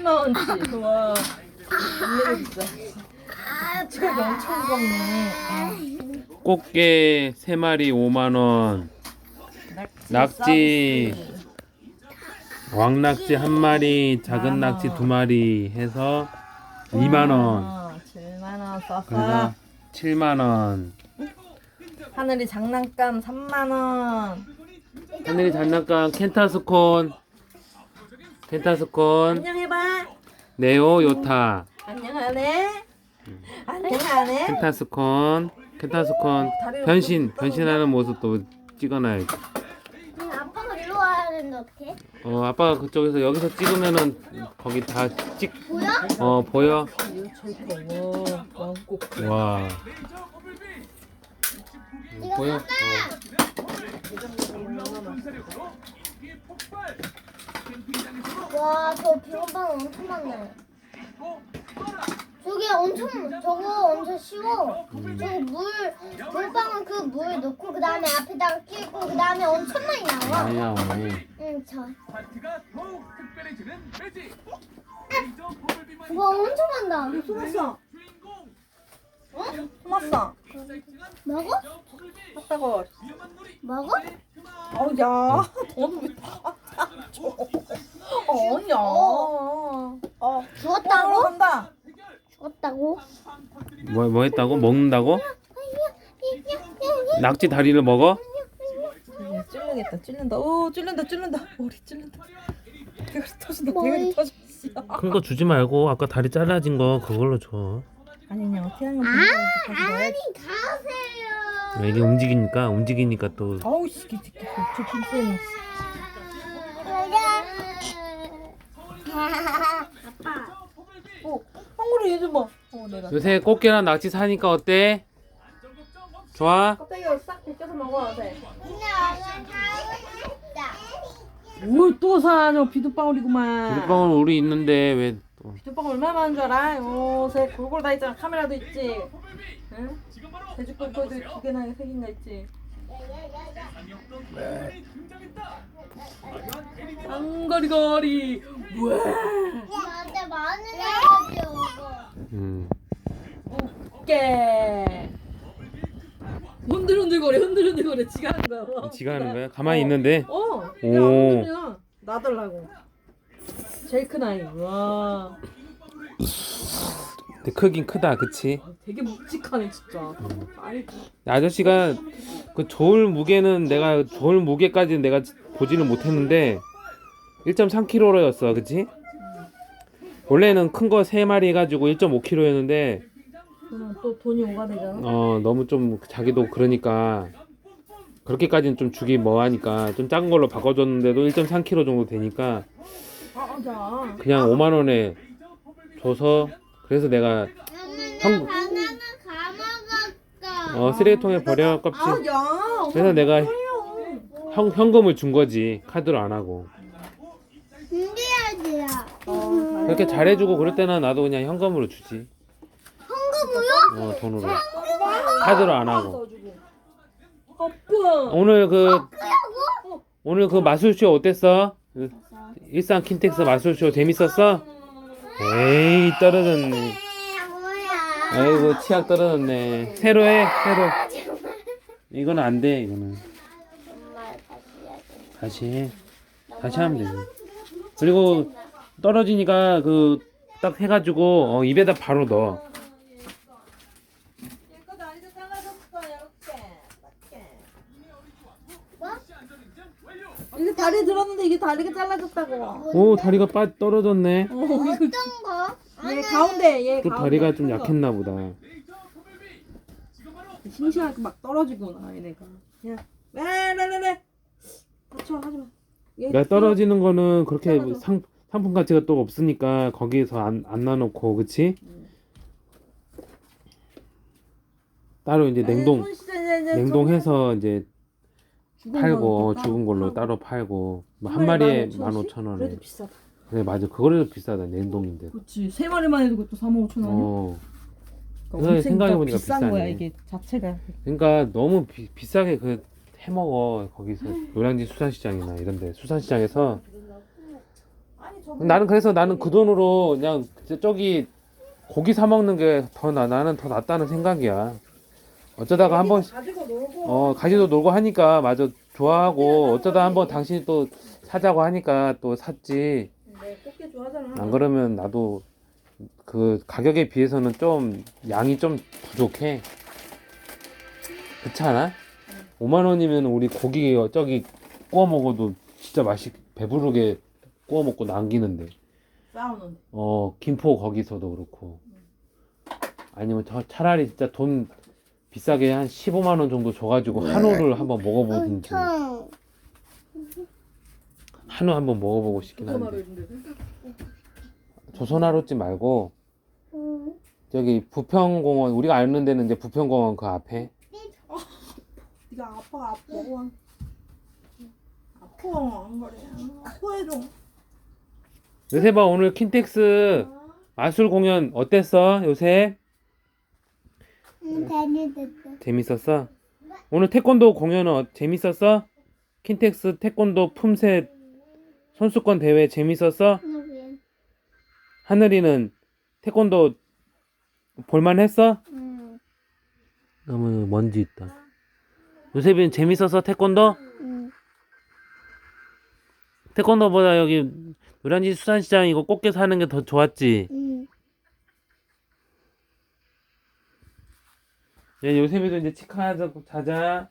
7만 원치. 와. 겁나 비싸. 책이 엄청 무겁네. 꽃게 3마리 5만원 낙지 왕낙지 한 마리 작은 만 원. 낙지 두 마리 해서 2만원 7만 원 썼어. 그래서 7만 원 하늘이 장난감 3만 원. 하늘이 장난감 켄타스콘 켄타스콘 안녕 해봐. 네오 요타 안녕하네. 안녕하네. 켄타스콘 켄타스콘 변신 변신하는 모습도 찍어놔야지 응, 아빠가 일로 와야 되는데 어떡해? 어 아빠가 그쪽에서 여기서 찍으면은 거기 다찍 보여? 어 보여. 와 이거 보여? 봐봐. 와, 저 비눗방 엄청 많네. 저기 엄청, 저거 엄청 쉬워. 저기 물, 물방울 그물 넣고, 그 다음에 앞에다가 끼고, 그 다음에 엄청 많이 나와. 많이 나오네 응, 저. 와, 엄청 많다. 어? 숨었어. 먹어? 아따고. 먹어? 어, 야. 돈왜다 줘. 어냐. 어. 죽었다고? 한다. 죽었다고? 뭐, 뭐 했다고? 먹는다고? 낙지 다리를 먹어? 야, 찔르겠다. 찔른다. 오, 찔른다. 찔른다. 머리 찔른다. 대가리 터진다. 머리. 대가리 터졌어. 큰거 주지 말고 아까 다리 잘라진 거 그걸로 줘 아니 그냥 태양을 아, 보내서 아니. 가세요. 이게 움직이니까 움직이니까 또 아우 씨, 기 새끼. 저 김쌤. 아빠. 어, 황구리 얘좀 봐. 어, 내가. 요새 꽃게랑 낙지 사니까 어때? 좋아? 껍데기를 싹 벗겨서 먹어야 돼. 근데 오늘 가고 싶다. 뭘또 사? 저 비눗방울이구만. 비눗방울 우리 있는데 왜 또? 비눗방울 얼마나 많은 줄 알아? 요새 골골 다 있잖아. 카메라도 있지. 응? 돼지고기 거도 두 개나 세 개나 있지. 쌍거리거리. 왜? 나한테 많은 애들이 오고. 음. 깨. 흔들흔들거려 흔들흔들거려 지가 하는 거야. 지가 하는 거야? 가만히 있는데? 어. 야, 오. 나달라고. 제일 큰 아이. 와. 근데 크긴 크다 그치? 되게 묵직하네 진짜. 아이. 아저씨가 그 저울 무게는 내가 저울 무게까지는 내가 보지는 못했는데 1.3kg였어 그치? 원래는 큰거 3마리 해가지고 1.5kg였는데 그러면 또 돈이 오가되잖아. 어 너무 좀 자기도 그러니까 그렇게까지는 좀 주기 뭐하니까 좀 작은 걸로 바꿔줬는데도 1.3kg 정도 되니까 아, 자. 그냥 5만 원에 줘서 그래서 내가 형- 엄마 바나나 감아갈까? 어 쓰레기통에 버려 아, 껍질 야. 그래서 내가. 현, 현금을 준 거지 카드로 안 하고. 어, 그렇게 잘해주고 그럴 때는 나도 그냥 현금으로 주지 현금으로? 어 돈으로 카드로 안 하고 써주고. 오늘 그 오늘 그 마술쇼 어땠어? 그 일산 킨텍스 마술쇼 재밌었어? 에이 떨어졌네? 아이고 치약 떨어졌네. 새로 해 새로. 이거는 안돼 이거는. 다시 해. 다시 하면 되지 그리고 떨어지니까 그 딱 해가지고 어, 입에다 바로 넣어 이거 다리도 잘라줬어 이렇게. 이게 다리 들었는데 이게 다리가 잘라졌다고. 오 다리가 빠 떨어졌네 어, 이거 어떤 거? 얘 가운데 얘 또 가운데 다리가 좀 큰 거. 약했나 보다 싱싱하게 막 떨어지구나 얘네가. 야, 왜왜왜왜 다쳐 하지 마. 얘 그러니까 떨어지는 거는 그렇게 떨어져. 상, 상품 가치가 또 없으니까 거기서 안, 안 나놓고 그치? 따로 이제 냉동 냉동해서 이제 팔고 죽은 걸로. 따로 팔고 뭐한 한 마리에 마리에 15,000원에 그래도 비싸다. 그래 맞아 그거라도 비싸다 냉동인데 그렇지 세 마리만 해도 그것도 3만 5천 원이야. 어 그러니까 엄청 생각해보니까 비싼 비싸네. 거야 이게 자체가. 그러니까 너무 비, 비싸게 그 해먹어 거기서 노량진 수산시장이나 이런데 수산시장에서. 나는 그래서 나는 그 돈으로 그냥 저기 고기 사 먹는 게 더 나, 나는 더 낫다는 생각이야. 어쩌다가 한 번 가지고 놀고. 어 가지도 놀고 하니까 맞아 좋아하고 어쩌다 한 번 당신이 또 사자고 하니까 또 샀지. 네, 꽃게 좋아하잖아. 안 그러면 나도 그 가격에 비해서는 좀 양이 좀 부족해. 그렇지 않아? 5만 원이면 우리 고기 저기 구워 먹어도 진짜 맛있 배부르게 구워 먹고 남기는데. 싸우는. 어 김포 거기서도 그렇고. 아니면 저 차라리 진짜 돈 비싸게 한 15만 원 정도 줘가지고 한우를 한번 먹어보든지 엄청. 한우 한번 먹어보고 싶긴 한데. 조선하루집 말고 음. 저기 부평공원 우리가 아는 데는 이제 부평공원 그 앞에 네가 아빠가 아파 먹어. 아파 안 그래. 요새 봐 오늘 킨텍스 마술 공연 어땠어 요새 음, 재밌었어. 재밌었어 오늘 태권도 공연은 어- 재밌었어 킨텍스 태권도 품새 선수권 대회 재밌었어 음. 하늘이는 태권도 볼만했어 음. 너무 먼지 있다 요셉이는 재밌었어 태권도 음. 태권도보다 여기 노량진 수산시장 이거 꽃게 사는 게 더 좋았지 음. 예, 요셉이도 이제 치카 하자 자자